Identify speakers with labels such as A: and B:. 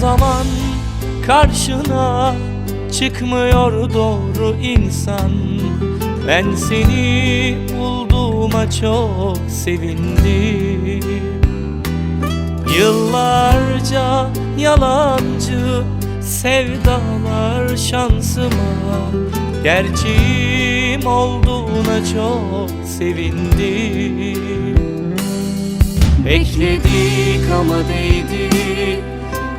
A: zaman karşına çıkmıyor doğru insan. Ben seni bulduğuma çok sevindim. Yıllarca yalancı sevdalar şansıma Gerçeğim olduğuna çok sevindim. Bekledik ama değdi